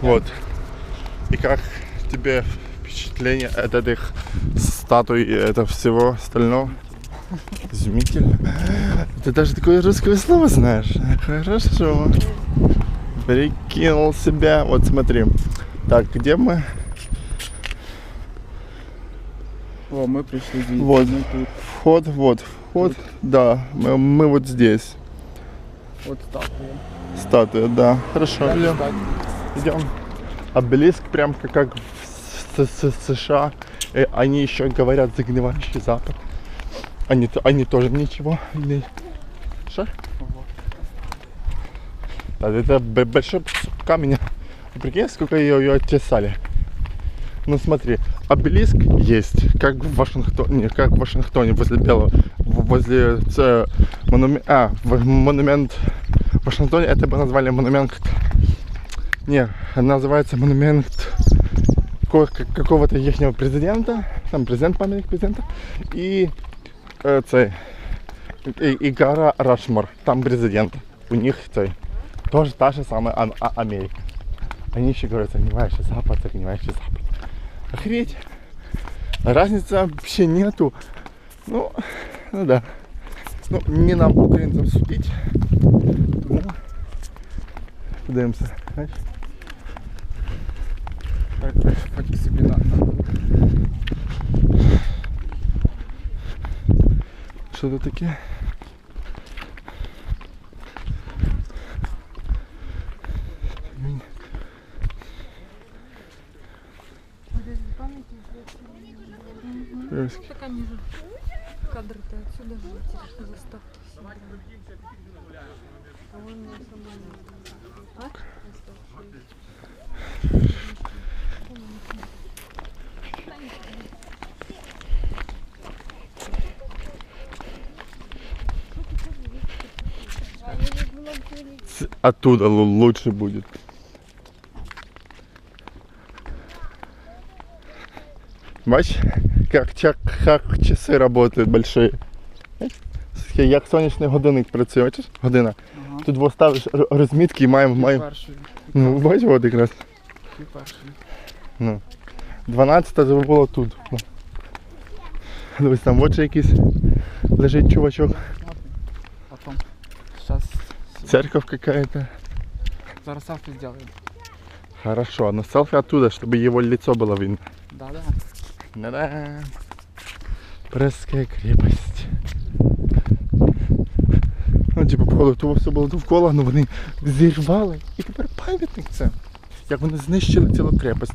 Вот. И как тебе впечатление от этих статуй и это всего остального? Изумительно. Ты даже такое русское слово знаешь. Хорошо. Прикинул себя. Вот смотри. Так, где мы? О, мы пришли видеть. Вот. Мы тут. Вход, вот. Вход, да. Мы, мы вот здесь. Вот статуя. Статуя, да. Хорошо, Да, идем. Идем. Обелиск прям как, как в США. И они еще говорят загнивающий запад. Они, они тоже ничего. Или... Что? Да, это большой. Ты Прикинь, сколько ее, ее оттесали. Ну смотри, обелиск есть, как в Вашингтоне, как в Вашингтоне возле Белого, возле ц- монуме- а, в- монумент в Вашингтоне это бы назвали монумент не, называется монумент ко- к- какого-то їхнього президента, там президент, пам'ятник президента, і е, цей, і, і гора Рашмор, там президент. У них цей, тоже та же самая Ам- А- Америка. Они еще говорят, загнивающий Запад, загнивающий Запад. Охереть. Разницы вообще нету. Ну, ну да. Ну, не нам, украинцам, судить. Тому подивимося. Знаєш? Фотик себе на. Що тут таке? Пироски. Так они же кадры-то отсюда же заставки все. А Оттуда лучше будет. Бачиш, как, как часи работают большие. Як сонячний годинник працює, бачиш? Година. Ага. Тут ставиш розмітки і маємо, маємо. Ну, бачиш, от якраз. Перший. Ну. 12 це було тут. Ну. Дивись, там ще якийсь лежить чувачок. Потом. Сейчас. Церковь какая-то. Зараз селфи сделаем. Хорошо, но селфи оттуда, чтобы его лицо было видно. Да-да. Да-да. Брестская крепость. Ну, типу, походу, того все було довкола, ну вони зірвали. І тепер пам'ятник це. Як вони знищили цілу крепость.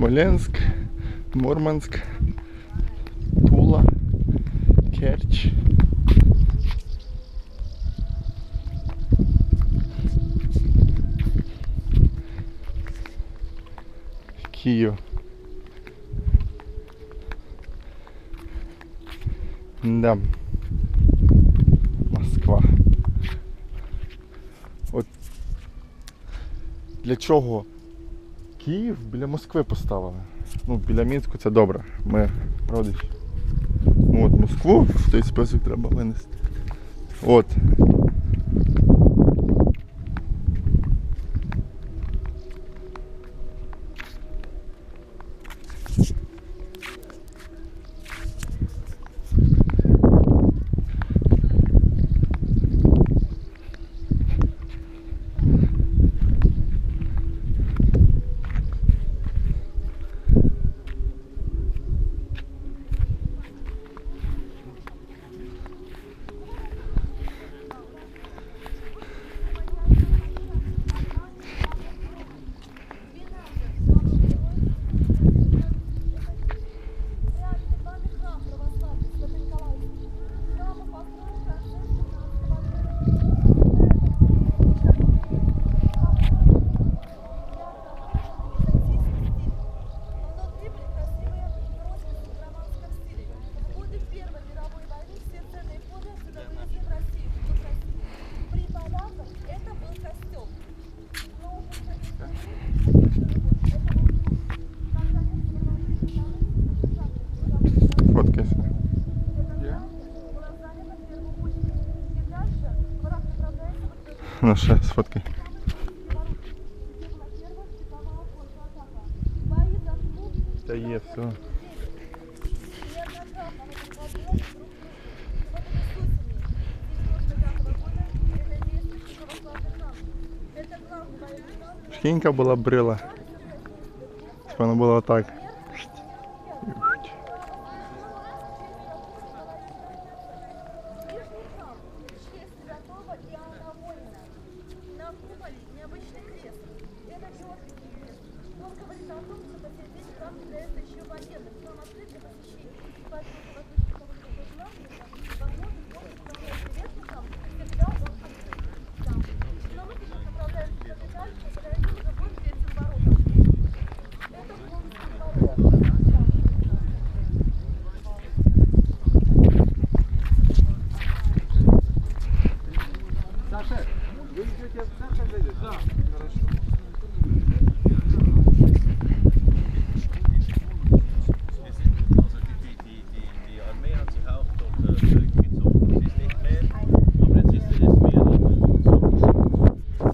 Смоленск, Мурманск, Тула, Керчь. Киев. Да. Москва. От для чого Київ біля Москви поставили. Ну, біля Мінську це добре. Ми родичі. Ну, От Москву в той список треба винести. От. Ну ще сфоткай. Та є все. Шкінька була брила. Щоб вона була отак. честь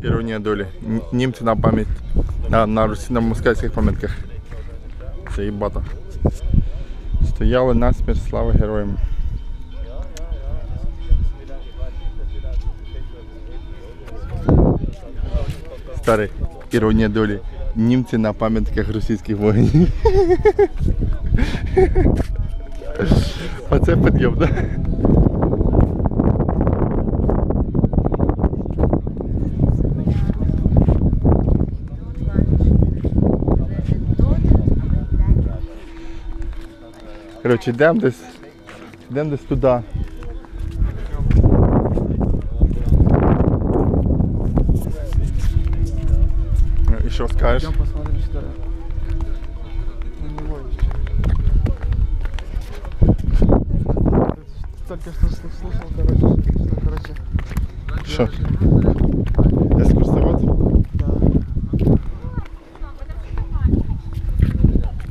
Іронія долі. Н- Німці на пам'ять на, на Русі на москальських пам'ятках. Це їбата. Стояли насмерть, слава героям. Старий, іронія долі. Німці на пам'ятках російських воїнів. Оце підйом, да? Коротше, йдемо десь. Йдемо десь туди. Ну, І що скажеш? Идем посмотрим, что на него еще. Только что сл- слушал, короче, что, короче, Що? Екскурсовод? да,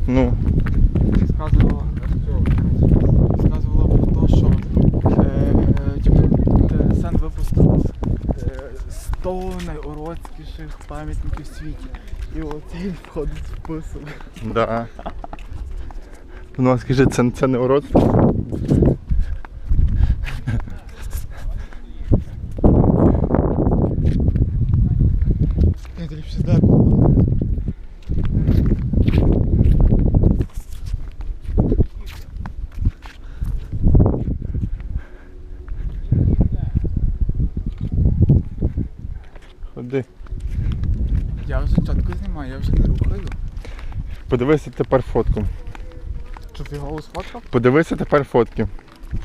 Ну, сказывала, сказывала про то, що е, типу, е, Сен випустив е, 100 найуродськіших пам'ятників в світі. І оцей входить в список. да. Ну, а скажи, це, це не уродство? Я вже не рухаю. Подивися тепер фотку. Що фігово сфоткав? Подивися тепер фотки.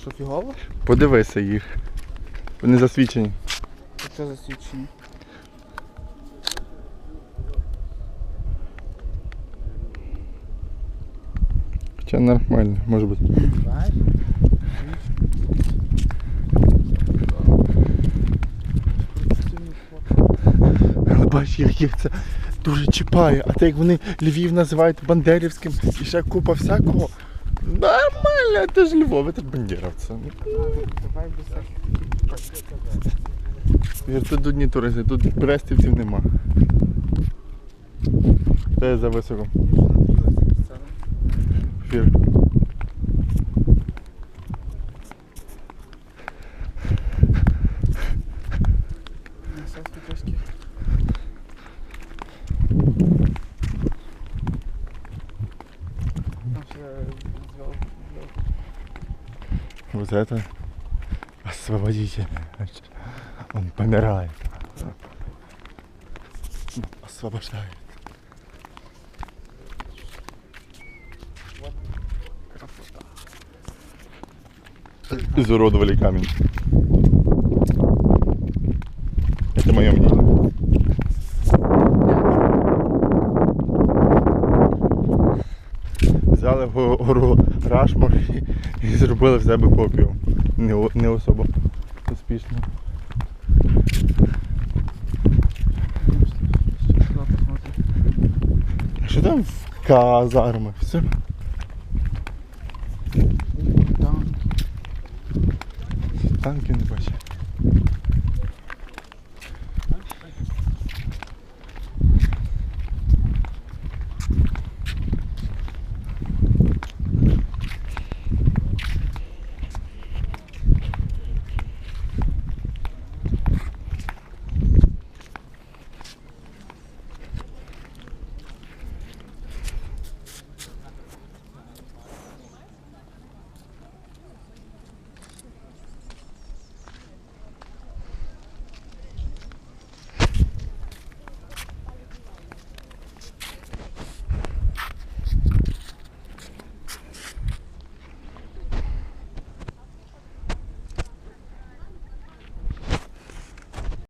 Що фігово? Подивися їх. Вони засвідчені. Це засвідчення. Хоча нормально, може бути. Але бачиш, як це дуже чіпає. А те як вони Львів називають Бандерівським і ще купа всякого. Нормально, це ж Львов, це бандеровці. Всяких. Тут одні туристи, тут брестівців нема. Це за високо. Фір. Вот это освободите. Он помирает. Освобождает. Изуродовали камень. Это мое мнение. Гору Рашмар і, і зробили в себе копію. Не, не особо успішно. Що там в казармах? Все? Танки не бачу.